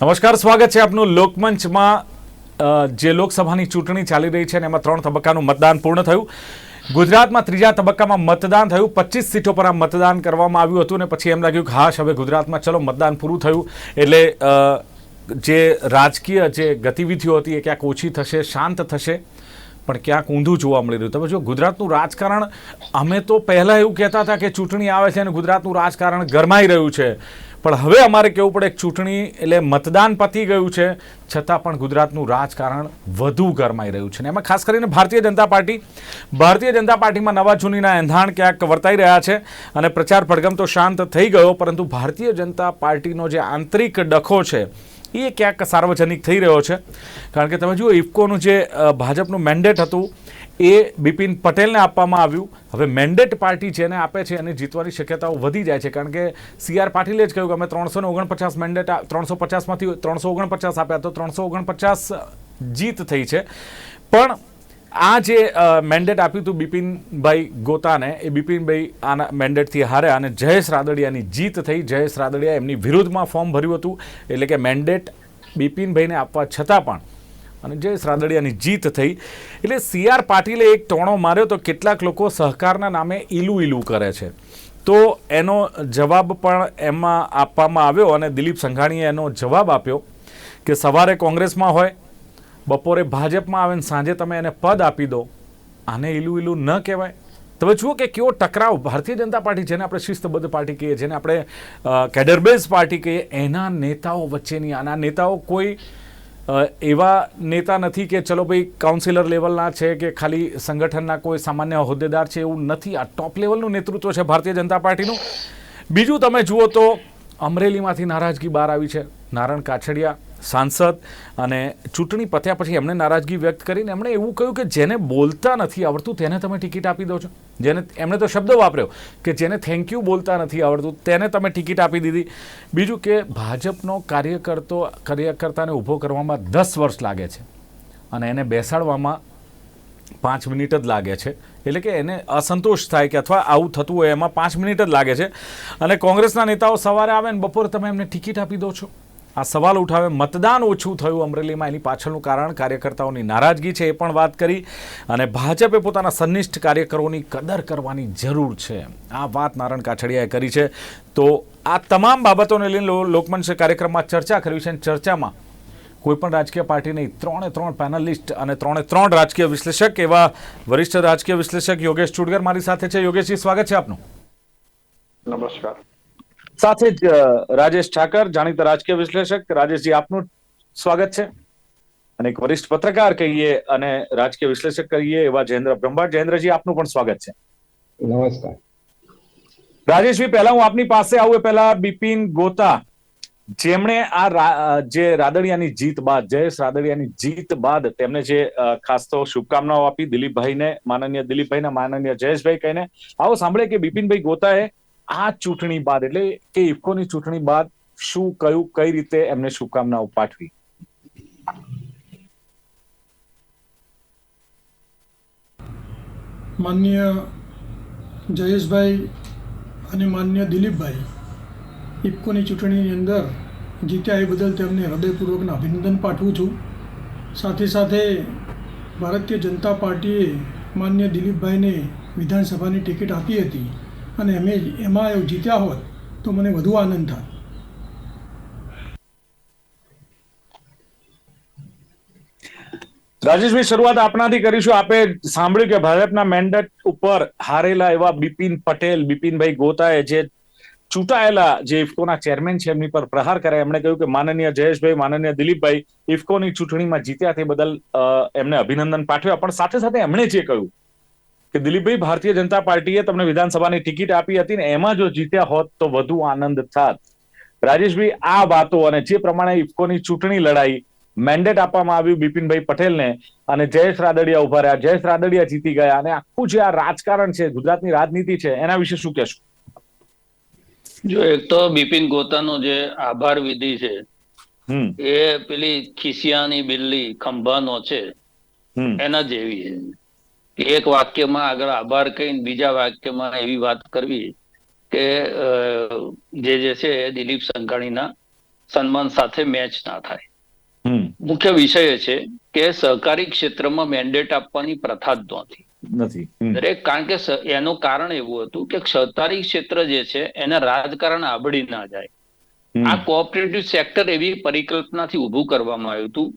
નમસ્કાર, સ્વાગત છે આપનું લોકમંચમાં. જે લોકસભાની ચૂંટણી ચાલી રહી છે અને એમાં ત્રણ તબક્કાનું મતદાન પૂર્ણ થયું. ગુજરાતમાં ત્રીજા તબક્કામાં મતદાન થયું. પચીસ સીટો પર આ મતદાન કરવામાં આવ્યું હતું અને પછી એમ લાગ્યું કે હાશ, હવે ગુજરાતમાં ચલો, મતદાન પૂરું થયું. એટલે જે રાજકીય જે ગતિવિધિઓ હતી એ ક્યાંક ઓછી થશે, શાંત થશે. પણ ક્યાંક ઊંધું જોવા મળી રહ્યું. તમે જો ગુજરાતનું રાજકારણ, અમે તો પહેલાં એવું કહેતા હતા કે ચૂંટણી આવે છે અને ગુજરાતનું રાજકારણ ગરમાઈ રહ્યું છે. પણ હવે અમારે કહેવું પડે ચૂંટણી એટલે મતદાન પતી ગયું છે, છતાં પણ ગુજરાતનું રાજકારણ વધુ ગરમાઈ રહ્યું છે. અને એમાં ખાસ કરીને ભારતીય જનતા પાર્ટી, ભારતીય જનતા પાર્ટીમાં નવા જૂનીના એંધાણ ક્યાંક વર્તાઈ રહ્યા છે અને પ્રચાર પડઘમ તો શાંત થઈ ગયો, પરંતુ ભારતીય જનતા પાર્ટીનો જે આંતરિક ડખો છે, એ ક્યાંક સાર્વજનિક થઈ રહ્યો છે. કારણ કે તમે જુઓ ઇફકોનું જે ભાજપનું મેન્ડેટ હતું એ બિપિન પટેલને આપવામાં આવ્યું. હવે મેન્ડેટ પાર્ટી જેને આપે છે એને જીતવાની શક્યતાઓ વધી જાય છે, કારણ કે સી આર પાટીલે જ કહ્યું કે અમે ત્રણસો ઓગણપચાસ મેન્ડેટ ત્રણસો પચાસમાંથી ત્રણસો ઓગણપચાસ આપ્યા, તો ત્રણસો ઓગણપચાસ જીત થઈ છે. પણ આ જે મેન્ડેટ આપ્યું હતું બિપિનભાઈ ગોતાને, એ બિપિનભાઈ આના મેન્ડેટથી હાર્યા અને જયેશ રાદડિયાની જીત થઈ. જયેશ રાદડિયા એમની વિરુદ્ધમાં ફોર્મ ભર્યું હતું, એટલે કે મેન્ડેટ બિપિનભાઈને આપવા છતાં પણ અને જય શ્રાદડિયાની જીત થઈ, એટલે સી આર પાટીલે એક ટોણો માર્યો તો કેટલાક લોકો સહકારના નામે ઈલું ઈલું કરે છે. તો એનો જવાબ પણ એમાં આપવામાં આવ્યો અને દિલીપ સંઘાણીએ એનો જવાબ આપ્યો કે સવારે કોંગ્રેસમાં હોય, બપોરે ભાજપમાં આવે ને સાંજે તમે એને પદ આપી દો. આને ઈલું ઈલું ન કહેવાય. તમે જુઓ કે કેવો ટકરાવ ભારતીય જનતા પાર્ટી, જેને આપણે શિસ્તબદ્ધ પાર્ટી કહીએ, જેને આપણે કેડરબેઝ પાર્ટી કહીએ, એના નેતાઓ વચ્ચેની, આના નેતાઓ કોઈ એવા નેતા નથી કે ચલો ભાઈ કાઉન્સિલર લેવલના છે કે ખાલી સંગઠનના કોઈ સામાન્ય હોદ્દેદાર છે એવું નથી. આ ટોપ લેવલનું નેતૃત્વ છે ભારતીય જનતા પાર્ટીનું. બીજું તમે જુઓ તો અમરેલીમાંથી નારાજગી બહાર આવી છે. નારણ કાછડિયા સાંસદ અને ચૂંટણી પત્યા પછી એમણે નારાજગી વ્યક્ત કરીને એમણે એવું કહ્યું કે જેને બોલતા નથી આવડતું તેને તમે ટિકિટ આપી દો છો. જેને એમણે તો શબ્દ વાપર્યો કે જેને થેન્ક યુ બોલતા નથી આવડતું તેને તમે ટિકિટ આપી દીધી. બીજું કે ભાજપનો કાર્યકર્તો કાર્યકર્તાને ઊભો કરવામાં દસ વર્ષ લાગે છે અને એને બેસાડવામાં પાંચ મિનિટ જ લાગે છે. એટલે કે એને અસંતોષ થાય કે અથવા આવું થતું હોય એમાં પાંચ મિનિટ જ લાગે છે. અને કોંગ્રેસના નેતાઓ સવારે આવે ને બપોરે તમે એમને ટિકિટ આપી દો છો. આ સવાલ ઉઠાવે મતદાન ઓછું થયું અમરેલીમાં. એની પાછળનું કારણ કાર્યકર્તાઓની નારાજગી છે એ પણ વાત કરી. અને ભાજપે પોતાના સન્નિષ્ઠ કાર્યકરોની કદર કરવાની જરૂર છે. આ વાત નારણ કાછડિયાએ કરી છે. તો આ તમામ બાબતોને લઈને લોકમંચ કાર્યક્રમમાં ચર્ચા કરવી છે ચર્ચામાં કોઈ પણ રાજકીય પાર્ટી નહીં ત્રણે ત્રણ પેનલિસ્ટ અને ત્રણે ત્રણ રાજકીય વિશ્લેષક એવા વરિષ્ઠ રાજકીય વિશ્લેષક યોગેશ ચુડગર મારી સાથે છે. યોગેશજી, સ્વાગત છે આપનું. નમસ્કાર. સાથે જ રાજેશ ઠાકર જાણીતા રાજકીય વિશ્લેષક. રાજેશજી આપનું સ્વાગત છે. અને એક વરિષ્ઠ પત્રકાર કહીએ અને રાજકીય વિશ્લેષક કહીએ એવા જયેન્દ્ર બ્રહ્માડ. જયેન્દ્રજી આપનું પણ સ્વાગત છે. નમસ્કાર. રાજેશભાઈ પહેલા હું આપની પાસે આવું એ પહેલા બિપિન ગોતા. જેમણે આ જે રાદડિયાની જીત બાદ જયેશ રાદડિયાની જીત બાદ તેમને જે ખાસ તો શુભકામનાઓ આપી દિલીપભાઈને માનનીય દિલીપભાઈને માનનીય જયેશભાઈ કહીને. આવો સાંભળે કે બિપિનભાઈ ગોતાએ આ ચૂંટણી બાદ, એટલે કે ઇફકોની ચૂંટણી બાદ શું, કયું, કઈ રીતે એમને શુભકામનાઓ પાઠવી માન્ય જયેશભાઈ અને માન્ય દિલીપભાઈ, ઇફકોની ચૂંટણીની અંદર જીત્યા એ બદલ તેમને હૃદયપૂર્વકના અભિનંદન પાઠવું છું. સાથે સાથે ભારતીય જનતા પાર્ટીએ માન્ય દિલીપભાઈને વિધાનસભાની ટિકિટ આપી હતી. અને અમે એમાં એવું જીત્યા હોત, તો મને વધુ આનંદ થાય. રાજેશભાઈ શરૂઆત આપનાથી કરીશું. આપે સાંભળ્યું કે ભાજપના મેન્ડેટ ઉપર હારેલા એવા બિપિન પટેલ, બિપિનભાઈ ગોતાએ જે ચૂંટાયેલા જે ઇફકોના ચેરમેન છે, એમની પર પ્રહાર કર્યા. એમણે કહ્યું કે માનનીય જયેશભાઈ, માનનીય દિલીપભાઈ ઇફકોની ચૂંટણીમાં જીત્યા તે બદલ એમને અભિનંદન પાઠવ્યા. પણ સાથે સાથે એમણે જે કહ્યું કે દિલીપભાઈ ભારતીય જનતા પાર્ટીએ તમને વિધાનસભાની ટિકિટ આપી હતી ને એમાં જો જીત્યા હોત તો વધુ આનંદ થાત. રાજેશભાઈ આ વાતો અને જે પ્રમાણે ઇફકોની ચૂંટણી લડાઈ મેન્ડેટ આપવામાં આવ્યું બિપિનભાઈ પટેલને અને જયેશ રાદડિયા ઊભા રહ્યા. જયેશ રાદડિયા જીતી ગયા અને આખું જે આ રાજકારણ છે ગુજરાતની રાજનીતિ છે એના વિશે શું કહેશો? જો એક તો બિપિન ગોતાનો જે આભાર વિધિ છે હમ. એ પેલી ખિસિયાની બિલ્લી ખંભાનો છે એના જેવી એક વાક્યમાં આગળ આભાર કહીને બીજા વાક્યમાં એવી વાત કરવી કે જે જે છે દિલીપ સંઘાણીના સન્માન સાથે મેચ ના થાય. મુખ્ય વિષય એ છે કે સહકારી ક્ષેત્રમાં મેન્ડેટ આપવાની પ્રથા જ નહોતી. નથી. દરેક કારણ કે એનું કારણ એવું હતું કે સહકારી ક્ષેત્ર જે છે એને રાજકારણ આબળી ના જાય. આ કોઓપરેટિવ સેક્ટર એવી પરિકલ્પનાથી ઉભું કરવામાં આવ્યું હતું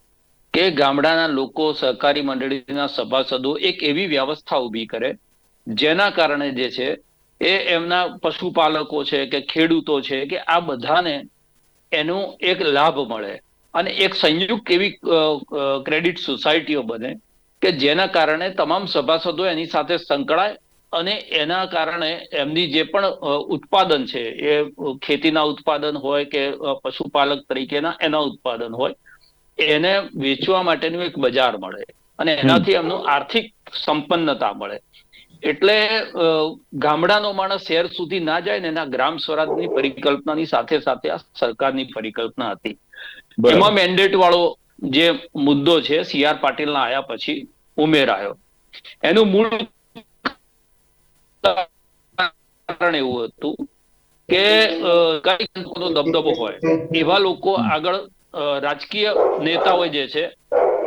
કે ગામડાના લોકો, સહકારી મંડળીના સભાસદો એક એવી વ્યવસ્થા ઊભી કરે, જેના કારણે જે છે, એ એમના પશુપાલકો છે કે ખેડૂતો છે કે આ બધાને એનો એક લાભ મળે અને એક સંયુક્ત એવી ક્રેડિટ સોસાયટીઓ બને કે જેના કારણે તમામ સભાસદો એની સાથે સંકળાય અને એના કારણે એમની જે પણ ઉત્પાદન છે, એ ખેતીના ઉત્પાદન હોય કે પશુપાલક તરીકેના એના ઉત્પાદન હોય એને વેચવા માટેનું એક બજાર મળે અને એનાથી એમનું આર્થિક સંપન્નતા મળે. એટલે ગામડાનો માણસ શહેર સુધી ના જાય ને એના ગ્રામ સ્વરાજની પરિકલ્પનાની સાથે સાથે આ સરકારની પરિકલ્પના હતી. એમાં મેન્ડેટ વાળો જે મુદ્દો છે સી આર પાટીલના આયા પછી ઉમેરાયો એનું મૂળ કારણ એવું હતું કે કઈ દબદબો હોય એવા લોકો આગળ રાજકીય નેતાઓ જે છે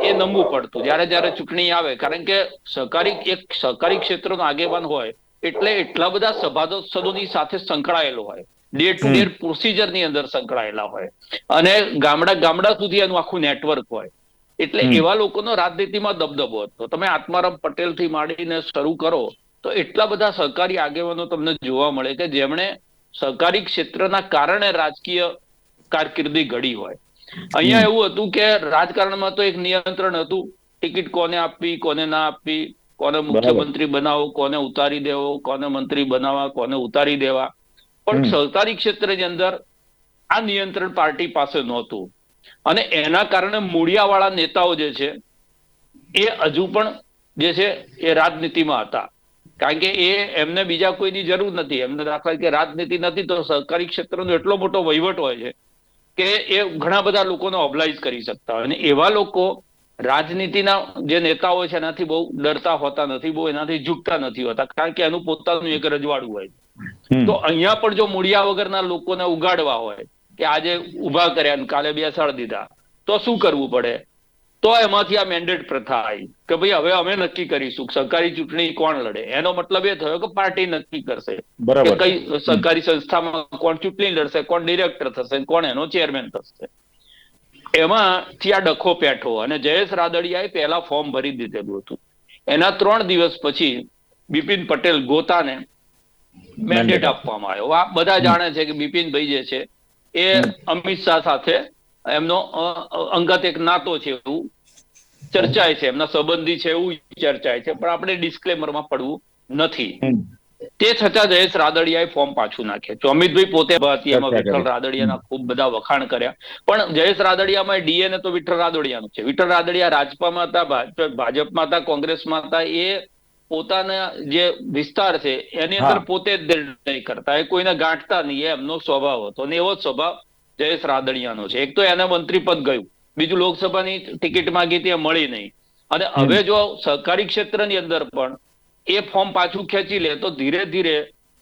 એ નમવું પડતું. જ્યારે જ્યારે ચૂંટણી આવે કારણ કે સહકારી એક સહકારી ક્ષેત્રનો આગેવાન હોય એટલે એટલા બધા સભાસદોની સાથે સંકળાયેલો હોય. ડે ટુ ડે પ્રોસિજરની અંદર સંકળાયેલા હોય. અને ગામડા ગામડા સુધી એનું આખું નેટવર્ક હોય. એટલે એવા લોકોનો રાજનીતિમાં દબદબો હતો. તમે આત્મારામ પટેલથી માંડીને શરૂ કરો તો એટલા બધા સહકારી આગેવાનો તમને જોવા મળે કે જેમણે સહકારી ક્ષેત્રના કારણે રાજકીય કારકિર્દી ઘડી હોય. અહીંયા એવું હતું કે રાજકારણમાં તો એક નિયંત્રણ હતું. ટિકિટ કોને આપવી કોને ના આપવી કોને મુખ્યમંત્રી બનાવો કોને ઉતારી દેવો કોને મંત્રી બનાવવા કોને ઉતારી દેવા. પણ. સહકારી ક્ષેત્રની અંદર આ નિયંત્રણ પાર્ટી પાસે નહોતું. અને એના કારણે મૂળિયાવાળા નેતાઓ જે છે એ હજુ પણ જે છે એ રાજનીતિમાં હતા. કારણ કે એ એમને બીજા કોઈની જરૂર નથી. એમને દાખલા કે રાજનીતિ નથી તો સહકારી ક્ષેત્રનો એટલો મોટો વહીવટ હોય છે કે એ ઘણા બધા લોકોને ઓબ્લાઇઝ કરી શકતા હોય. અને એવા લોકો રાજનીતિના જે નેતાઓ છે એનાથી બહુ ડરતા હોતા નથી બહુ એનાથી ઝૂકતા નથી હોતા. કારણ કે એનું પોતાનું એક રજવાડું હોય તો અહીંયા પણ જો મૂળિયા વગરના લોકોને ઉગાડવા હોય કે આજે ઊભા કર્યા કાલે બેસાડી દીધા તો શું કરવું પડે? તો એમાંથી આ મેન્ડેટ પ્રથા આવી કે ભાઈ હવે અમે નક્કી કરીશું સરકારી ચૂંટણી કોણ લડે? એનો મતલબ એ થયો કે પાર્ટી નક્કી કરશે. કે કઈ સરકારી સંસ્થામાં કોણ ચૂંટણી લડશે કોણ ડિરેક્ટર થશે કોણ એનો ચેરમેન થશે. એમાંથી આ ડખો પેઠો અને જયેશ રાદડિયાએ પહેલા ફોર્મ ભરી દીધેલું હતું. એના ત્રણ દિવસ પછી બિપિન પટેલ ગોતાને મેન્ડેટ આપવામાં આવ્યો. આ બધા જાણે છે કે બિપિનભાઈ જે છે એ અમિત શાહ સાથે એમનો અંગત એક નાતો છે એવું ચર્ચાય છે એમના સંબંધી છે એવું ચર્ચાય છે પણ આપણે ડિસ્ક્લેમરમાં પડવું નથી. તે છતાં જયેશ રાદડિયાએ ફોર્મ પાછું નાખે તો અમિતભાઈ પોતે એમાં વિઠ્ઠલ રાદડિયાના ખૂબ બધા વખાણ કર્યા. પણ જયેશ રાદડિયામાં ડીએનએ તો વિઠ્ઠલ રાદડિયાનું છે. વિઠ્ઠલ રાદડિયા રાજપામાં હતા ભાજપ- ભાજપમાં હતા કોંગ્રેસમાં હતા એ પોતાના જે વિસ્તાર છે એની અંદર પોતે જ નિર્ણય કરતા. એ કોઈને ગાંઠતા નહીં એ એમનો સ્વભાવ હતો. અને એવો જ સ્વભાવ જયેશ રાદડિયાનો છે. એક તો એને મંત્રી પદ ગયું. બીજું લોકસભાની ટિકિટ માંગી એ મળી નહીં. અને હવે જો સહકારી ક્ષેત્રની અંદર પણ એ ફોર્મ પાછું ખેંચી લે તો ધીરે ધીરે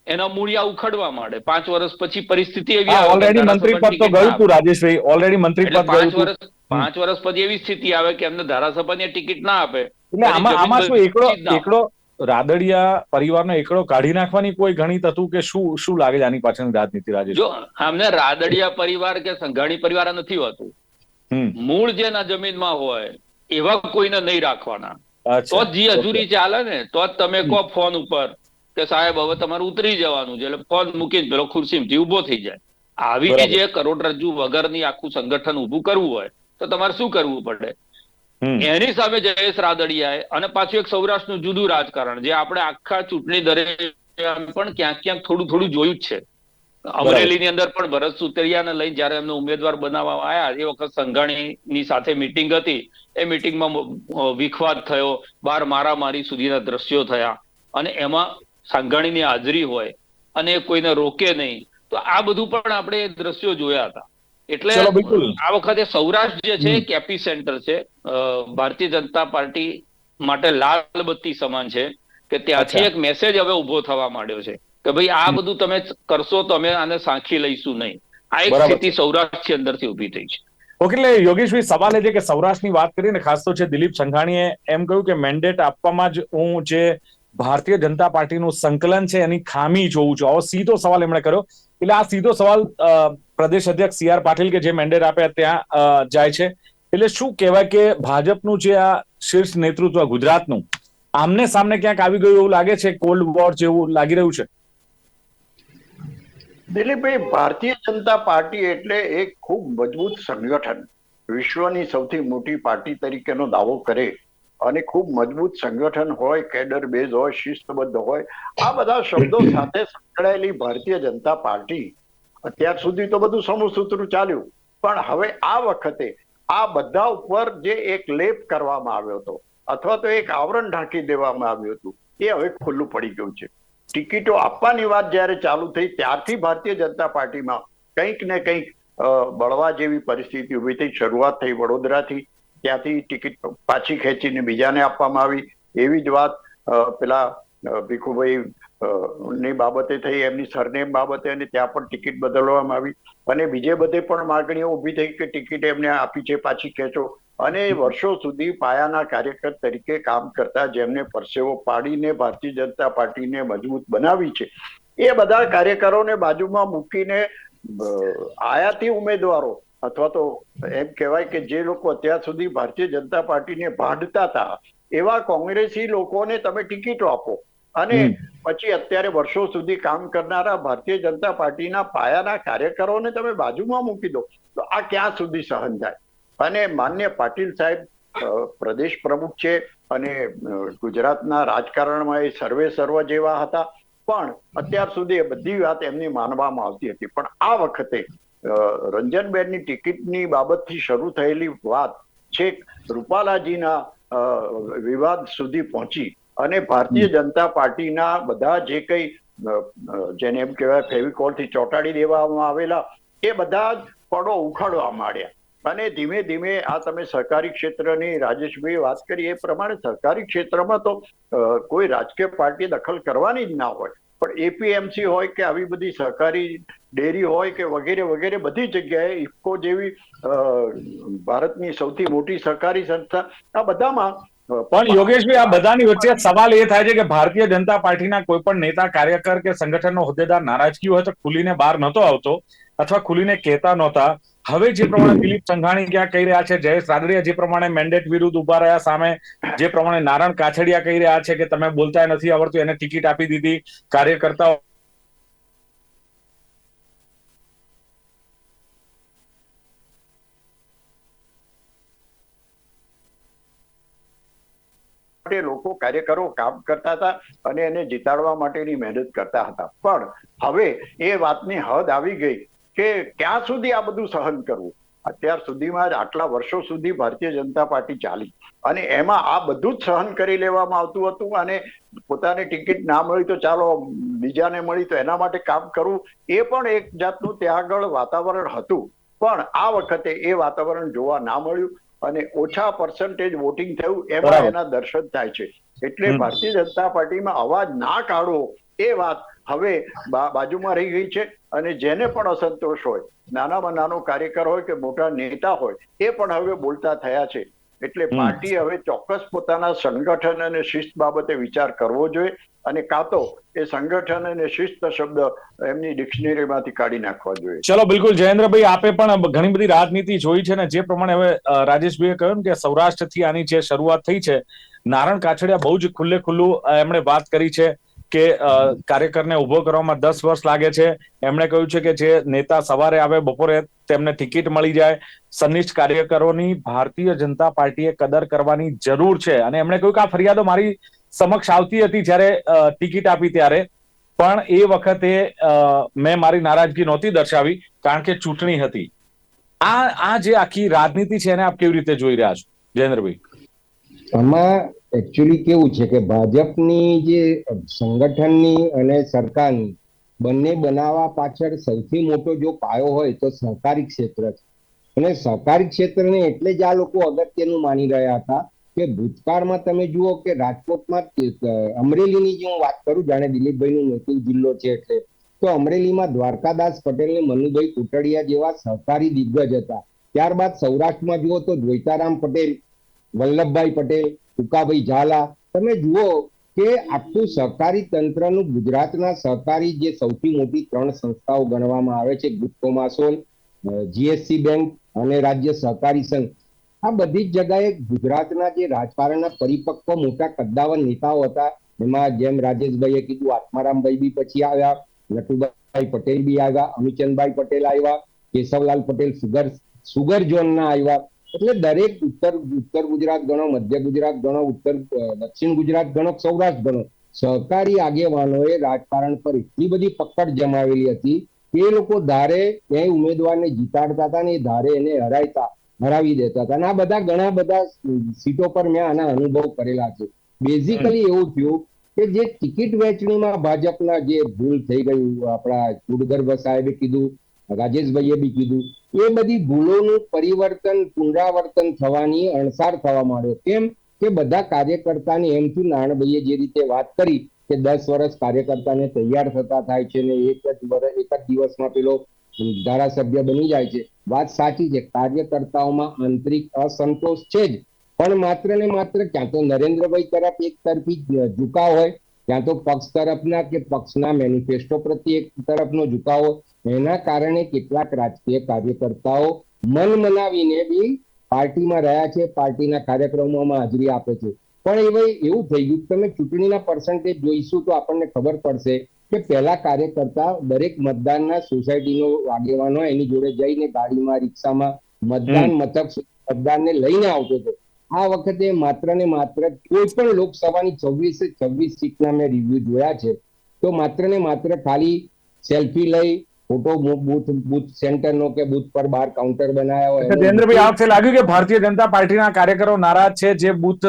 એના મૂળિયા ઉખડવા માંડે. પાંચ વર્ષ પછી પરિસ્થિતિ એવી ઓલરેડી મંત્રી પદ તો ગયું હતું રાજેશભાઈ. ઓલરેડી મંત્રી પદ ગયું પાંચ વર્ષ પાંચ વર્ષ પછી એવી સ્થિતિ આવે કે એમને ધારાસભાની ટિકિટ ના આપે. એટલે આમાં આમાં શું એકડો ના. એકડો રાદડિયા પરિવારનો એકડો કાઢી નાખવાની કોઈ ગણિત હતું કે શું શું લાગે છે આની પાછળની રાજનીતિ રાજેશ? જો અમને રાદડિયા પરિવાર કે સંઘાણી પરિવાર નથી હોતું. મૂળ જેના જમીનમાં હોય એવા કોઈને નહીં રાખવાના. તો જી હજુરી ચાલે ને તો જ તમે કહો ફોન ઉપર કે સાહેબ હવે તમારે ઉતરી જવાનું છે એટલે ફોન મૂકીને પેલો ખુરશીમાંથી ઊભો થઈ જાય. આવી જે કરોડરજ્જુ વગરની આખું સંગઠન ઉભું કરવું હોય તો તમારે શું કરવું પડે? એની સામે જયેશ રાદડિયાએ અને પાછું એક સૌરાષ્ટ્રનું જુદું રાજકારણ જે આપણે આખા ચૂંટણી દરમિયાન પણ ક્યાંક ક્યાંક થોડું થોડું જોયું જ છે. અમરેલીની અંદર પણ ભરત સુતરિયાને લઈને જ્યારે એમને ઉમેદવાર બનાવવામાં આવ્યા એ વખત સંઘાણીની સાથે મિટિંગ હતી. એ મિટિંગમાં વિખવાદ થયો બાર મારામારી સુધીના દ્રશ્યો થયા. અને એમાં સંઘાણીની હાજરી હોય અને કોઈને રોકે નહીં તો આ બધું પણ આપણે એ દ્રશ્યો જોયા હતા. એટલે આ વખતે સૌરાષ્ટ્ર જે છે કેપી સેન્ટર છે ભારતીય જનતા પાર્ટી માટે લાલ બત્તી સમાન છે કે ત્યાંથી એક મેસેજ હવે ઊભો થવા માંડ્યો છે. કે ભાઈ આ બધું તમે કરશો તો અમે આને સાંખી લઈશું નહીં. આ એક સ્થિતિ સૌરાષ્ટ્રની અંદરથી ઊભી થઈ છે. ઓકે એટલે યોગેશભાઈ સવાલ એ છે કે સૌરાષ્ટ્રની વાત કરીને ખાસ તો છે દિલીપ સંઘાણીએ એમ કહ્યું કે મેન્ડેટ આપવામાં જ હું જે ભારતીય જનતા પાર્ટીનું સંકલન છે એની ખામી જોઉં છું. આવો સીધો સવાલ એમણે કર્યો. એટલે આ સીધો સવાલ પ્રદેશ અધ્યક્ષ સી આર પાટીલ કે જે મેન્ડેટ આપે ત્યાં જાય છે. એટલે શું કહેવાય કે ભાજપનું જે આ શીર્ષ નેતૃત્વ ગુજરાતનું આમને સામને ક્યાંક આવી ગયું એવું લાગે છે? કોલ્ડ વોર જેવું લાગી રહ્યું છે. દિલીપભાઈ, ભારતીય જનતા પાર્ટી એટલે એક ખૂબ મજબૂત સંગઠન. વિશ્વની સૌથી મોટી પાર્ટી તરીકેનો દાવો કરે અને ખૂબ મજબૂત સંગઠન હોય, કેડર બેઝ હોય, શિસ્તબદ્ધ હોય, આ બધા શબ્દો સાથે સંકળાયેલી ભારતીય જનતા પાર્ટી અત્યાર સુધી તો બધું સમૂહસૂત્રું ચાલ્યું. પણ હવે આ વખતે આ બધા ઉપર જે એક લેપ કરવામાં આવ્યો હતો, અથવા તો એક આવરણ ઢાંકી દેવામાં આવ્યું હતું, એ હવે ખુલ્લું પડી ગયું છે. ટિકિટો આપવાની વાત જ્યારે ચાલુ થઈ, ત્યારથી ભારતીય જનતા પાર્ટીમાં કંઈક ને કંઈક બળવા જેવી પરિસ્થિતિ ઊભી થઈ. શરૂઆત થઈ વડોદરાથી. ત્યાંથી ટિકિટ પાછી ખેંચીને બીજાને આપવામાં આવી. એવી જ વાત પેલા ભીખુભાઈ ની બાબતે થઈ, એમની સરનેમ બાબતે અને ત્યાં પણ ટિકિટ બદલવામાં આવી. અને બીજે બધે પણ માગણીઓ ઊભી થઈ કે ટિકિટ એમને આપી છે, પાછી ખેંચો. અને વર્ષો સુધી પાયાના કાર્યકર તરીકે કામ કરતા જેમને પરસેવો પાડીને ભારતીય જનતા પાર્ટીને મજબૂત બનાવી છે. એ બધા કાર્યકરોને બાજુમાં મૂકીને આયાતી ઉમેદવારો અથવા તો એમ કહેવાય કે જે લોકો અત્યાર સુધી ભારતીય જનતા પાર્ટીને ભાંડતા હતા એવા કોંગ્રેસી લોકોને તમે ટિકિટો આપો. અને પછી અત્યારે વર્ષો સુધી કામ કરનારા ભારતીય જનતા પાર્ટીના પાયાના કાર્યકરોને તમે બાજુમાં મૂકી દો તો આ ક્યાં સુધી સહન થાય? અને માન્ય પાટીલ સાહેબ પ્રદેશ પ્રમુખ છે અને ગુજરાતના રાજકારણમાં એ સર્વે સર્વ જેવા હતા. પણ અત્યાર સુધી એ બધી વાત એમની માનવામાં આવતી હતી. પણ આ વખતે રંજનબેનની ટિકિટની બાબતથી શરૂ થયેલી વાત છેક રૂપાલાજીના વિવાદ સુધી પહોંચી. અને ભારતીય જનતા પાર્ટીના બધા જે કંઈ જેને એમ કહેવાય ફેવિકોલથી ચોંટાડી દેવામાં આવેલા, એ બધા જ પડો ઉખાડવા માંડ્યા. અને ધીમે ધીમે આ તમે સહકારી ક્ષેત્રની રાજેશભાઈ વાત કરી, એ પ્રમાણે સહકારી ક્ષેત્રમાં તો કોઈ રાજકીય પાર્ટી દખલ કરવાની જ ના હોય. પણ એપીએમસી હોય કે આવી બધી સહકારી ડેરી હોય કે વગેરે વગેરે બધી જગ્યાએ ઇફકો જેવી ભારતની સૌથી મોટી સહકારી સંસ્થા, આ બધામાં પણ યોગેશભાઈ, આ બધાની વચ્ચે સવાલ એ થાય છે કે ભારતીય જનતા પાર્ટીના કોઈ પણ નેતા, કાર્યકર કે સંગઠનનો હોદ્દેદાર નારાજગી હોય તો ખુલીને બહાર નહોતો આવતો અથવા ખુલીને કહેતા નહોતા. હવે જે પ્રમાણે દિલીપ સંઘાણી ક્યાં કહી રહ્યા છે, જયેશ રાદડિયા જે પ્રમાણે મેન્ડેટ વિરુદ્ધ ઊભા રહ્યા સામે, જે પ્રમાણે નારણ કાછડિયા કહી રહ્યા છે કે તમે બોલતા નથી આવડતું, એને ટિકિટ આપી દીધી કાર્યકર્તાઓ. માટે લોકો કાર્યકરો કામ કરતા હતા અને એને જીતાડવા માટેની મહેનત કરતા હતા. પણ હવે એ વાતની હદ આવી ગઈ કે ક્યાં સુધી આ બધું સહન કરવું? અત્યાર સુધીમાં જ આટલા વર્ષો સુધી ભારતીય જનતા પાર્ટી ચાલી. અને એમાં આ બધું જ સહન કરી લેવામાં આવતું હતું અને પોતાને ટિકિટ ના મળી તો ચાલો બીજાને મળી તો એના માટે કામ કરવું. એ પણ એક જાતનું ત્યાં આગળ વાતાવરણ હતું. પણ આ વખતે એ વાતાવરણ જોવા ના મળ્યું અને ઓછા પર્સન્ટેજ વોટિંગ થયું. એમાં એના દર્શન થાય છે. એટલે ભારતીય જનતા પાર્ટીમાં અવાજ ના કાઢવો એ વાત હવે બાજુમાં રહી ગઈ છે. અને જેને પણ અસંતોષ હોય નાનામાં નાનો કાર્યકર હોય કે મોટા નેતા હોય એ પણ હવે બોલતા થયા છે. એટલે પાર્ટી હવે ચોક્કસ પોતાના સંગઠન અને શિસ્ત બાબતે વિચાર કરવો જોઈએ અને કાં તો એ સંગઠન અને શિસ્ત શબ્દ એમની ડિક્શનરીમાંથી કાઢી નાખવા જોઈએ. ચલો બિલકુલ. જયેન્દ્રભાઈ આપે પણ ઘણી બધી રાજનીતિ જોઈ છે ને જે પ્રમાણે હવે રાજેશભાઈએ કહ્યું કે સૌરાષ્ટ્રથી આની જે શરૂઆત થઈ છે નારણ કાછડિયા બહુ જ ખુલ્લે ખુલ્લું એમણે વાત કરી છે. કે કાર્યકરને ઊભો કરવામાં દસ વર્ષ લાગે છે. એમણે કહ્યું છે કે જે નેતા સવારે આવે, બપોરે તેમને ટિકિટ મળી જાય. સનિષ્ઠ કાર્યકરોની ભારતીય જનતા પાર્ટીએ કદર કરવાની જરૂર છે. અને એમણે કહ્યું કે આ ફરિયાદો મારી સમક્ષ આવતી હતી જ્યારે ટિકિટ આપી ત્યારે. પણ એ વખતે મેં મારી નારાજગી નહોતી દર્શાવી, કારણ કે ચૂંટણી હતી. આ આ જે આખી રાજનીતિ છે એને આપ કેવી રીતે જોઈ રહ્યા છો, જયેન્દ્રભાઈ? આમાં એકચ્યુઅલી કેવું છે કે ભાજપની જે સંગઠનની અને સરકારની બંને બનાવવા પાછળ સૌથી મોટો જો પાયો હોય તો સહકારી ક્ષેત્ર છે. અને સહકારી ક્ષેત્રને એટલે જ આ લોકો અગત્યનું માની રહ્યા હતા કે ભૂતકાળમાં તમે જુઓ કે રાજકોટમાં અમરેલીની જે હું વાત કરું જાણે દિલીપભાઈનું નેતૃત્વ જિલ્લો છે એટલે, તો અમરેલીમાં દ્વારકાદાસ પટેલ ને મનુભાઈ કુટડિયા જેવા સહકારી દિગ્ગજ હતા. ત્યારબાદ સૌરાષ્ટ્રમાં જુઓ તો જોઈતારામ પટેલ, વલ્લભભાઈ પટેલ ટુકાભાઈ ઝાલા, તમે જુઓ કે આખું સહકારી તંત્રનું ગુજરાતના સહકારી જે સૌથી મોટી ત્રણ સંસ્થાઓ ગણવામાં આવે છે, ગુપ્તો માસોલ જીએસસી બેંક અને રાજ્ય સહકારી સંઘ. આ બધી જ જગાએ ગુજરાતના જે રાજકારણના પરિપક્વ મોટા કદ્દાવર નેતાઓ હતા, એમાં જેમ રાજેશભાઈએ કીધું, આત્મારામભાઈ બી પછી આવ્યા નટુભાઈ પટેલ બી આવ્યા, અમિચંદભાઈ પટેલ આવ્યા, કેશવલાલ પટેલ, સુગર સુગર ઝોનના આવ્યા એટલે દરેક ઉત્તર ઉત્તર ગુજરાત ગણો, મધ્ય ગુજરાત ગણો, ઉત્તર દક્ષિણ ગુજરાત ગણો, સૌરાષ્ટ્ર ગણો. સહકારી આગેવાનોએ રાજકારણ પર એટલી બધી પકડ જમાવેલી હતી કે એ લોકો ધારે એ ઉમેદવારને જીતાડતા હતા ને એ ધારે એને હરાયતા, હરાવી દેતા હતા. અને આ બધા ઘણા બધા સીટો પર મેં આના અનુભવ કરેલા છે. બેઝિકલી એવું થયું કે જે ટિકિટ વહેંચણીમાં ભાજપના જે ભૂલ થઈ ગયું, આપણા ચુડગર્ભ સાહેબે કીધું રાજેશભાઈએ બી કીધું, એ બધી ભૂલોનું પરિવર્તન, પુનરાવર્તન થવાની અણસાર થવા માંડ્યો કેમ કે બધા કાર્યકર્તાને એમથી નાણભાઈએ જે રીતે વાત કરી કે દસ વર્ષ કાર્યકર્તાને તૈયાર થતા થાય છે ને એક જ વર્ષ એક જ દિવસમાં પેલો ધારાસભ્ય બની જાય છે. વાત સાચી છે, કાર્યકર્તાઓમાં આંતરિક અસંતોષ છે જ. પણ માત્ર ને માત્ર ક્યાં તો નરેન્દ્રભાઈ તરફ એક તરફી ઝુકાવ હોય, ક્યાં તો પક્ષ તરફના કે પક્ષના મેનિફેસ્ટો પ્રત્યે એક તરફનો ઝુકાવ એના કારણે કેટલાક રાજકીય કાર્યકર્તાઓ મન મનાવીને બી પાર્ટીમાં રહ્યા છે પાર્ટીના કાર્યક્રમોમાં હાજરી આપે છે. પણ હવે એવું થઈ ગયું તમે ચૂંટણીના પર્સન્ટેજ જોઈશું તો આપણને ખબર પડશે કે પહેલા કાર્યકર્તા દરેક મતદાનના સોસાયટીનો આગેવાનો એની જોડે જઈને ગાડીમાં રિક્ષામાં મતદાન મથક મતદાનને લઈને આવતો હતો. આ વખતે માત્ર ને માત્ર કોઈ પણ લોકસભાની છવ્વીસે છવ્વીસ સીટના મેં રિવ્યુ જોયા છે. તો માત્ર ને માત્ર ખાલી સેલ્ફી લઈ ફોટો બુથ બૂથ સેન્ટરનો કે બુથ પર બહાર કાઉન્ટર બનાવ્યા હોય દેન્દ્રભાઈ આ વખતે લાગ્યું કે ભારતીય જનતા પાર્ટીના કાર્યકરો નારાજ છે જે બુથ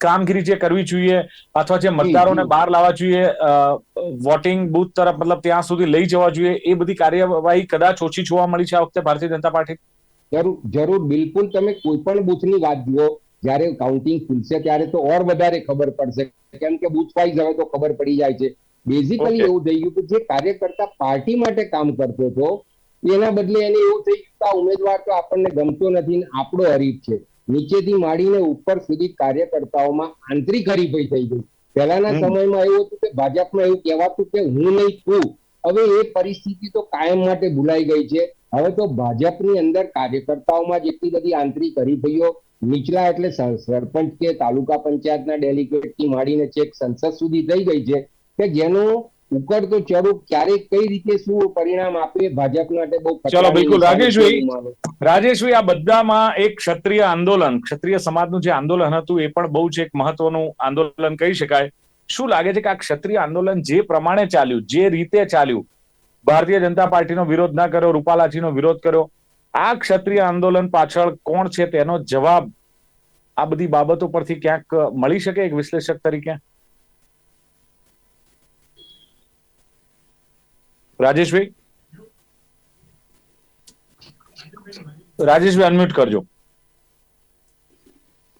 કામગીરી જે કરવી જોઈએ અથવા જે મતદારોને બહાર લાવવા જોઈએ વોટિંગ બુથ તરફ મતલબ ત્યાં સુધી લઈ જવા જોઈએ એ બધી કાર્યવાહી કદાચ ઓછી જોવા મળી છે આ વખતે ભારતીય જનતા પાર્ટી? જરૂર જરૂર બિલકુલ તમે કોઈ પણ બૂથની વાત જુઓ જ્યારે કાઉન્ટિંગ ખુલશે ત્યારે તો ઓર વધારે ખબર પડશે. કેમ કે બૂથ વાઇઝ હવે તો ખબર પડી જાય છે. બેઝિકલી એવું થઈ ગયું કે જે કાર્યકર્તા પાર્ટી માટે કામ કરતો હતો એના બદલે એને એવું થઈ ગયું કે આ ઉમેદવાર તો આપણને ગમતો નથી આપણો હરીફ છે. નીચેથી માંડીને ઉપર સુધી કાર્યકર્તાઓમાં આંતરિક હરીફાઈ થઈ ગઈ. પહેલાના સમયમાં એવું હતું કે ભાજપમાં એવું કહેવાતું કે હું નહીં તું. હવે એ પરિસ્થિતિ તો કાયમ માટે ભૂલાઈ ગઈ છે. હવે તો ભાજપની અંદર કાર્યકર્તાઓમાં જેટલી બધી આંતરિક હરીફાઈઓ નીચલા એટલે સરપંચ કે તાલુકા પંચાયતના ડેલિગેટથી માંડીને છેક સંસદ સુધી થઈ ગઈ છે. કે જેનું ઉકળતો ચડો ક્યારે કઈ રીતે શું પરિણામ આપે ભાજપ માટે બહુ ચલો, બિલકુલ. રાજેશભાઈ. રાજેશભાઈ આ બધામાં એક ક્ષત્રિય આંદોલન ક્ષત્રિય સમાજનું જે આંદોલન હતું એ પણ બહુ જ એક મહત્વનું આંદોલન કહી શકાય શું લાગે છે કે આ ક્ષત્રિય આંદોલન જે પ્રમાણે ચાલ્યું જે રીતે ચાલ્યું ભારતીય જનતા પાર્ટીનો વિરોધ ના કર્યો રૂપાલાજીનો વિરોધ કર્યો આ ક્ષત્રિય આંદોલન પાછળ કોણ છે તેનો જવાબ આ બધી બાબતો પરથી ક્યાંક મળી શકે એક વિશ્લેષક તરીકે રાજેશભાઈ? રાજેશભાઈ અનમ્યુટ કરજો.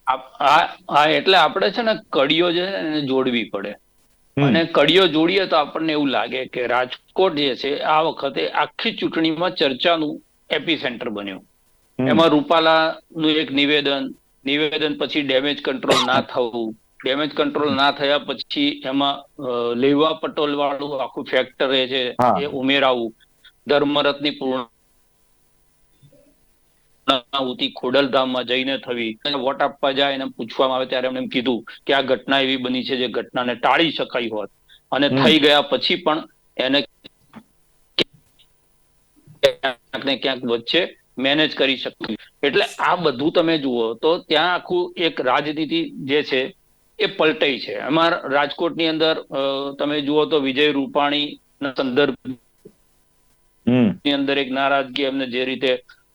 આ એટલે આપણે છે ને કડીઓ જે છે એને જોડવી પડે. અને કડીઓ જોડીએ તો આપણને એવું લાગે કે રાજકોટ જે છે આ વખતે આખી ચૂંટણીમાં ચર્ચાનું એપી સેન્ટર બન્યું. એમાં એમાં રૂપાલાનું એક નિવેદન નિવેદન પછી ડેમેજ કંટ્રોલ ના થવું. ડેમેજ કંટ્રોલ ના થયા પછી એમાં લેવા પટોલ વાળું આખું ફેક્ટર એ છે એ ઉમેરાવું. ધર્મરથની પૂર્ણ પૂર્ણાહુતિ ખોડલધામમાં જઈને થવી. વોટ આપવા જાય એને પૂછવામાં આવે ત્યારે એમણે એમ કીધું કે આ ઘટના એવી બની છે જે ઘટનાને ટાળી શકાય હોત. અને. થઈ ગયા પછી પણ એને ક્યાંક ને ક્યાંક વચ્ચે મેનેજ કરી શકતું એટલે આ બધું તમે જુઓ તો ત્યાં આખું એક રાજનીતિ જે છે એ પલટાઈ છે. એમાં રાજકોટની અંદર તમે જુઓ તો વિજય રૂપાણી સંદર્ભની અંદર એક નારાજગી એમને જે રીતે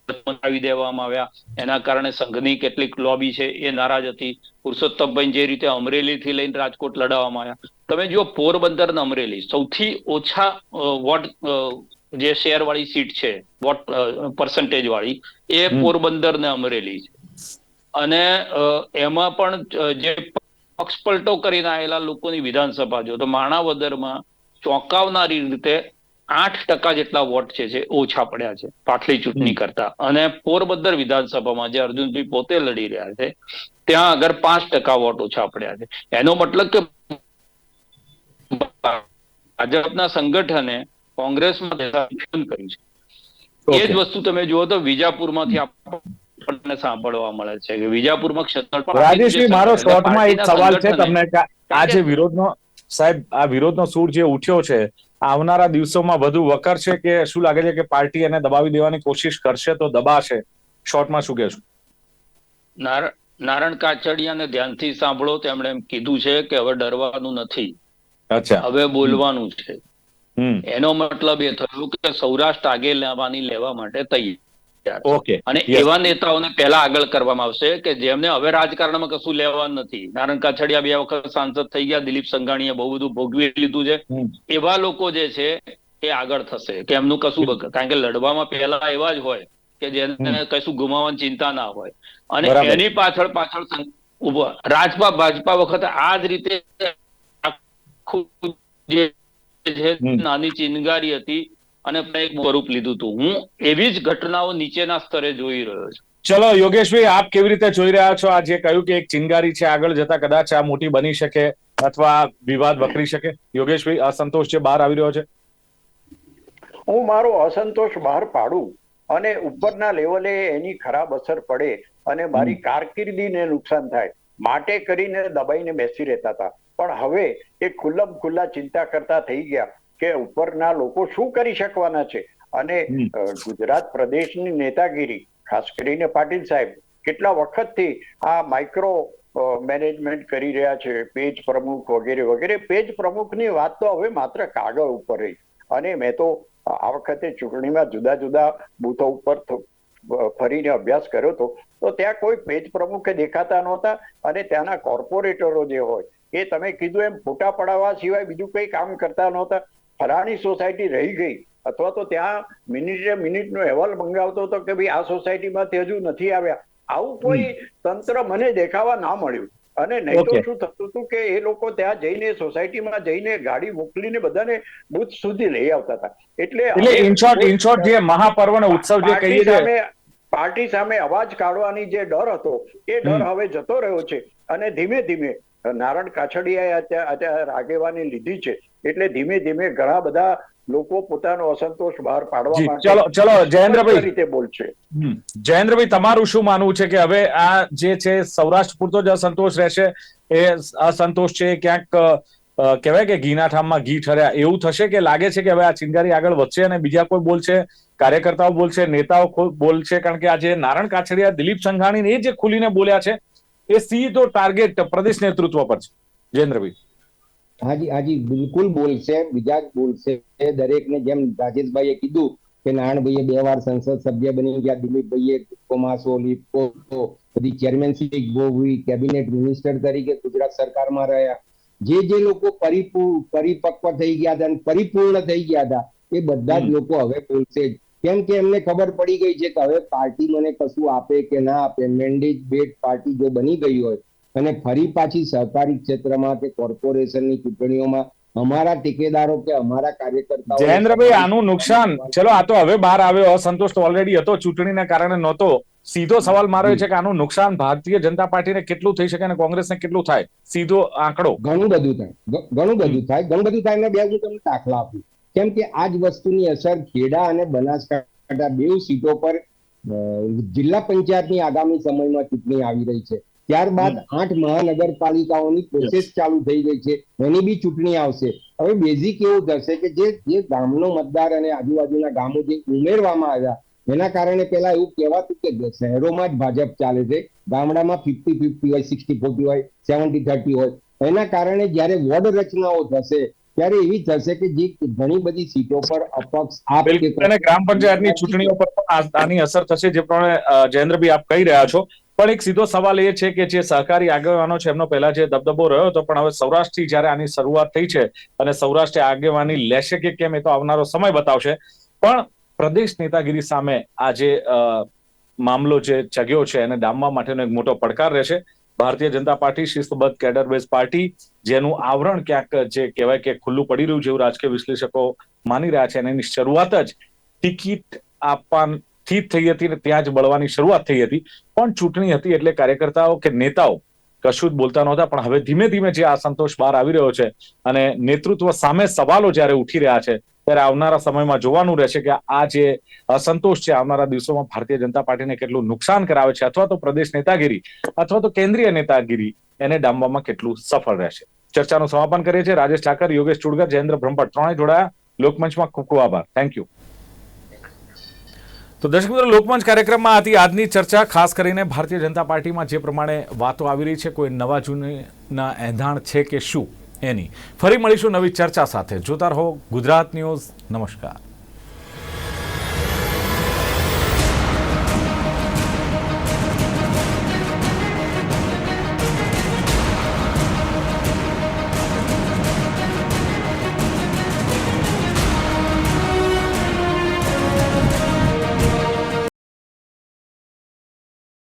બનાવી દેવામાં આવ્યા એના કારણે સંઘની કેટલીક લોબી છે એ નારાજ હતી. પુરુષોત્તમભાઈ જે રીતે અમરેલી થી લઈને રાજકોટ લડાવવામાં આવ્યા. તમે જો પોરબંદર ને અમરેલી સૌથી ઓછા વોટ જે શેર વાળી સીટ છે વોટ પર્સન્ટેજ વાળી એ પોરબંદર ને અમરેલી છે. અને એમાં પણ જે પક્ષ પલટો કરીને આવેલા લોકોની વિધાનસભા જો તો માણાવદરમાં ચોંકાવનારી રીતે આઠ ટકા જેટલા વોટ છે જે ઓછા પડ્યા છે પાછલી ચૂંટણી કરતા. અને પોરબંદર વિધાનસભામાં જે અર્જુનભાઈ પોતે લડી રહ્યા છે ત્યાં આગળ પાંચ ટકા વોટ ઓછા પડ્યા છે. એનો મતલબ કે ભાજપના સંગઠને કોંગ્રેસમાં કર્યું છે. એ જ વસ્તુ તમે જુઓ તો વિજાપુરમાંથી આપણને સાંભળવા મળે છે કે વિજાપુરમાં ક્ષેત્ર પણ રાજેશભાઈ મારો શોર્ટમાં એક સવાલ છે તમને આ જે વિરોધનો સાહેબ આ વિરોધનો સૂર જે ઉઠ્યો છે આવનારા દિવસોમાં વધુ વકર છે કે શું લાગે છે કે પાર્ટી એને દબાવી દેવાની કોશિશ કરશે તો દબાશે? શોર્ટમાં શું કહેશું? નાર- નારણ કાછડિયાને ધ્યાનથી સાંભળો તેમણે એમ કીધું છે કે હવે ડરવાનું નથી. અચ્છા. હવે બોલવાનું છે. એનો મતલબ એ થયો કે સૌરાષ્ટ્ર આગે લેવાની લેવા માટે તૈયાર. ઓકે અને એવા નેતાઓને પહેલા આગળ કરવામાં આવશે કે જેમને હવે રાજકારણમાં કશું લેવાનું નથી. નારણ કાછડિયા બે વખત સાંસદ થઈ ગયા દિલીપ સંઘાણીએ બહુ બધું ભોગવી લીધું છે. એવા લોકો જે છે એ આગળ થશે કે એમનું કશું કારણ કે લડવામાં પહેલા એવા જ હોય કે જેને કશું ગુમાવવાની ચિંતા ના હોય. અને એની પાછળ પાછળ ઊભો રાજપા ભાજપા વખતે આ જ રીતે આખું જે નાની ચિનગારી હતી અને એક સ્વરૂપ લીધું હતું. હું એવી જ ઘટનાઓ નીચેના સ્તરે જોઈ રહ્યો છું. ચલો યોગેશભાઈ આપ કેવી રીતે જોઈ રહ્યા છો? આ જે કહ્યું કે એક ચિનગારી છે આગળ જતા કદાચ આ મોટી બની શકે અથવા વિવાદ વકરી શકે. યોગેશભાઈ અસંતોષ જે બહાર આવી રહ્યો છે. હું મારો અસંતોષ બહાર પાડું અને ઉપરના લેવલે એની ખરાબ અસર પડે અને મારી કારકિર્દીને નુકસાન થાય. માટે કરીને દબાઈને બેસી રહેતા હતા. પણ હવે એ ખુલ્લમ ખુલ્લા ચિંતા કરતા થઈ ગયા. કે ઉપરના લોકો શું કરી શકવાના છે? અને ગુજરાત પ્રદેશની નેતાગીરી ખાસ કરીને પાટીલ સાહેબ કેટલા વખતથી આ માઇક્રો મેનેજમેન્ટ કરી રહ્યા છે પેજ પ્રમુખ વગેરે વગેરે પેજ પ્રમુખની વાત તો હવે માત્ર કાગળ ઉપર રહી. અને મેં તો આ વખતે ચૂંટણીમાં જુદા જુદા બૂથો ઉપર ફરીને અભ્યાસ કર્યો હતો. તો ત્યાં કોઈ પેજ પ્રમુખે દેખાતા નહોતા અને ત્યાંના કોર્પોરેટરો જે હોય એ તમે કીધું એમ ફોટા પડાવવા સિવાય બીજું કઈ કામ કરતા નહોતા. ફલાણી સોસાયટી રહી ગઈ. અથવા તો ત્યાં મિનિટે મિનિટનો અહેવાલ મંગાવતો હતો કે ભાઈ આ સોસાયટીમાંથી હજુ નથી આવ્યા. આવું કોઈ તંત્ર મને દેખાવા ના મળ્યું. અને નહીં તો શું થતું હતું કે એ લોકો ત્યાં જઈને સોસાયટીમાં જઈને ગાડી મોકલીને બધાને બુથ સુધી લઈ આવતા હતા. એટલે એટલે ઇન શોર્ટ ઇન શોર્ટ જે મહાપર્વ ઉત્સવ જે કહીએ છીએ પાર્ટી સામે અવાજ કાઢવાની જે ડર હતો એ ડર હવે જતો રહ્યો છે. અને ધીમે ધીમે નારણ કાછડિયાએ આગેવાની લીધી છે. એટલે ધીમે ધીમે ઘણા બધા લોકો પોતાનો અસંતોષ બહાર પાડવા માટે ચલો, ચલો, જયેન્દ્રભાઈ. રીતે બોલશે. જયેન્દ્રભાઈ તમારું શું માનવું છે કે હવે આ જે છે સૌરાષ્ટ્ર પૂરતો જ અસંતોષ રહેશે? એ અસંતોષ છે ક્યાંક કહેવાય કે ઘીના ઠામમાં ઘી ઠર્યા. એવું થશે કે લાગે છે કે હવે આ ચિંગારી આગળ વધશે અને બીજા કોઈ બોલશે? કાર્યકર્તાઓ બોલશે નેતાઓ બોલશે કારણ કે આ જે નારણ કાછડિયા દિલીપ સંઘાણી એ જે ખુલીને બોલ્યા છે એ સીધો ટાર્ગેટ પ્રદેશ નેતૃત્વ પર છે. જયેન્દ્રભાઈ. હાજી હાજી બિલકુલ બોલશે બીજા બોલશે. દરેકને જેમ રાજેશભાઈએ કીધું કે નારાયણભાઈએ બે વાર સંસદ સભ્ય બની ગયા દિલીપભાઈએ કોમાસો લીપકો બધી ચેરમેનશીપ ભોગવી કેબિનેટ મિનિસ્ટર તરીકે ગુજરાત સરકારમાં રહ્યા. જે જે લોકો પરિપૂ- પરિપક્વ થઈ ગયા હતા અને પરિપૂર્ણ થઈ ગયા હતા એ બધા જ લોકો હવે બોલશે જ. કેમ કે એમને ખબર પડી ગઈ છે કે હવે પાર્ટી મને કશું આપે કે ના આપે. મેન્ડેટ બેટ પાર્ટી જો બની ગઈ હોય અને ફરી પાછી સહકારી ક્ષેત્રમાં કે કોર્પોરેશનની ચૂંટણીઓમાં અમારા ટેકેદારો કે અમારા કાર્યકર્તાઓ જયેન્દ્રભાઈ આનું નુકસાન ચલો આ તો હવે બહાર આવ્યો અસંતોષ તો ઓલરેડી હતો ચૂંટણીના કારણે નહોતો. સીધો સવાલ મારો છે કે આનું નુકસાન ભારતીય જનતા પાર્ટીને કેટલું થઈ શકે અને કોંગ્રેસને કેટલું થાય? સીધો આંકડો. ઘણું બધું થાય. ઘણું બધું થાય. ઘણું બધું થાય ને બે હું તમને દાખલા આપું. કેમ કે આ જ વસ્તુની અસર ખેડા અને બનાસકાંઠા બે સીટો પર જિલ્લા પંચાયતની આગામી સમયમાં ચૂંટણી આવી રહી છે. ત્યારબાદ આઠ મહાનગરપાલિકાઓની પ્રોસેસ ચાલુ થઈ ગઈ છે. એની બી ચૂંટણી આવશે. હવે બેઝિક એવું થશે કે જે જે ગામનો મતદાર અને આજુબાજુના ગામો જે ઉમેરવામાં આવ્યા એના કારણે પેલા એવું કહેવાતું કે શહેરોમાં જ ભાજપ ચાલે છે. ગામડામાં ફિફ્ટી ફિફ્ટી હોય સિક્સટી ફોર્ટી હોય સેવન્ટી થર્ટી હોય. એના કારણે જ્યારે વોર્ડ રચનાઓ થશે ત્યારે એવી થશે કે જે ઘણી બધી સીટો પર અપક્ષ આપ અને ગ્રામ પંચાયતની ચૂંટણીઓ પર આની અસર થશે જે પ્રમાણે જયેન્દ્રભાઈ આપ કહી રહ્યા છો. પણ એક સીધો સવાલ એ છે કે જે સહકારી આગેવાનો છે એમનો પહેલા જે દબદબો રહ્યો હતો પણ હવે સૌરાષ્ટ્રથી જ્યારે આની શરૂઆત થઈ છે અને સૌરાષ્ટ્ર આગેવાની લેશે કે કેમ એ તો આવનારો સમય બતાવશે. પણ પ્રદેશ નેતાગીરી સામે આ જે અ, મામલો જે ચગ્યો છે એને ડામવા માટેનો એક મોટો પડકાર રહેશે. ભારતીય જનતા પાર્ટી શિસ્તબદ્ધ કેડર પાર્ટી જેનું આવરણ ક્યાંક જે કહેવાય કે ખુલ્લું પડી રહ્યું એવું રાજકીય વિશ્લેષકો માની રહ્યા છે અને એની શરૂઆત જ ટિકિટ આપવાથી જ થઈ હતી ને ત્યાં જ બળવાની શરૂઆત થઈ હતી. પણ ચૂંટણી હતી એટલે કાર્યકર્તાઓ કે નેતાઓ કશું જ બોલતા નહોતા, પણ હવે ધીમે ધીમે જે અસંતોષ બહાર આવી રહ્યો છે અને નેતૃત્વ સામે સવાલો જ્યારે ઉઠી રહ્યા છે, ત્યારે આવનારા સમયમાં જોવાનું રહેશે કે આ જે અસંતોષ છે આવનારા દિવસોમાં ભારતીય જનતા પાર્ટીને કેટલું નુકસાન કરાવે છે અથવા તો પ્રદેશ નેતાગીરી અથવા તો કેન્દ્રીય નેતાગીરી એને ડામવામાં કેટલું સફળ રહેશે. ચર્ચાનું સમાપન કરીએ છીએ. રાજેશ ઠાકર, યોગેશ ચુડગર, જયેન્દ્ર બ્રહ્મભટ્ટ, ત્રણેય જોડાયા. લોકમંચમાં ખૂબ ખૂબ આભાર. થેન્ક યુ તો દર્શક મિત્રો, લોકમંચ કાર્યક્રમમાં હતી આજની ચર્ચા, ખાસ કરીને ભારતીય જનતા પાર્ટીમાં જે પ્રમાણે વાતો આવી રહી છે, કોઈ નવા જૂનીના એંધાણ છે કે શું એની, ફરી મળીશું નવી ચર્ચા સાથે. જોતા રહો ગુજરાત ન્યૂઝ. નમસ્કાર.